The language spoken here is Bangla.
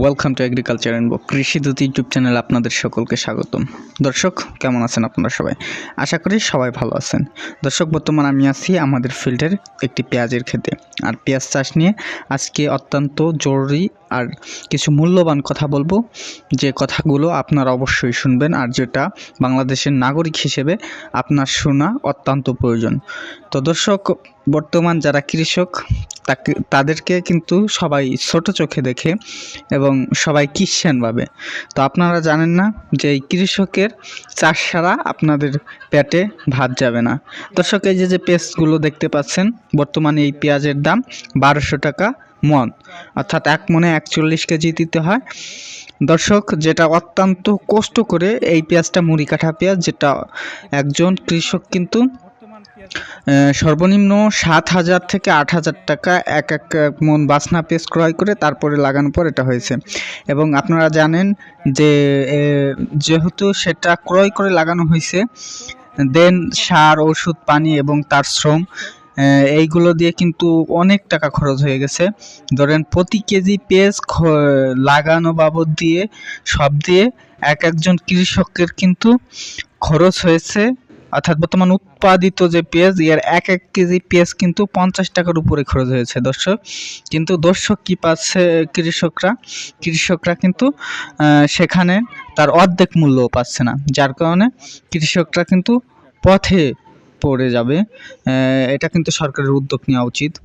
ওয়েলকাম টু এগ্রিকালচার অ্যান্ড কৃষি দূত ইউটিউব চ্যানেল আপনাদের সকলকে স্বাগতম। দর্শক, কেমন আছেন আপনারা সবাই? আশা করি সবাই ভালো আছেন। দর্শক, বর্তমান আমি আছি আমাদের ফিল্ডের একটি পেঁয়াজের খেতে আর পেঁয়াজ চাষ নিয়ে আজকে অত্যন্ত জরুরি আর কিছু মূল্যবান কথা বলব। যে কথাগুলো আপনারা অবশ্যই শুনবেন আর যেটা বাংলাদেশের নাগরিক হিসেবে আপনার শোনা অত্যন্ত প্রয়োজন। তো দর্শক, বর্তমান যারা কৃষক, তাকে, তাদেরকে কিন্তু সবাই ছোট চোখে দেখে এবং সবাই কিষান ভাবে। তো আপনারা জানেন না যে এই কৃষকের চাষ ছাড়া আপনাদের পেটে ভাত যাবে না। দর্শক, এই যে যে পেস্টগুলো দেখতে পাচ্ছেন, বর্তমানে এই পেঁয়াজের দাম বারোশো টাকা মন। অর্থাৎ এক মনে একচল্লিশ কেজি দিতে হয়। দর্শক, যেটা অত্যন্ত কষ্ট করে এই পেঁয়াজটা, মুড়ি কাঠা পেঁয়াজ, যেটা একজন কৃষক কিন্তু সর্বনিম্ন সাত হাজার থেকে আট হাজার টাকা এক এক মন বাসনা পেস্ট ক্রয় করে তারপরে লাগানোর পর এটা হয়েছে। এবং আপনারা জানেন যে যেহেতু সেটা ক্রয় করে লাগানো হয়েছে, দেন সার, ওষুধ, পানি এবং তার শ্রম এইগুলো দিয়ে কিন্তু অনেক টাকা খরচ হয়ে গেছে। ধরেন প্রতি কেজি পেঁয়াজ লাগানো বাবদ দিয়ে সব দিয়ে এক একজন কৃষকের কিন্তু খরচ হয়েছে। অর্থাৎ বর্তমান উৎপাদিত যে পেঁয়াজ ইয়ার এক এক কেজি পেঁয়াজ কিন্তু পঞ্চাশ টাকার উপরে খরচ হয়েছে দর্শক। কিন্তু দর্শক কি পাচ্ছে কৃষকরা? কৃষকরা কিন্তু সেখানে তার অর্ধেক মূল্যও পাচ্ছে না। যার কারণে কৃষকরা কিন্তু পথে পড়ে যাবে। এটা কিন্তু সরকারের উদ্যোগ নেওয়া উচিত।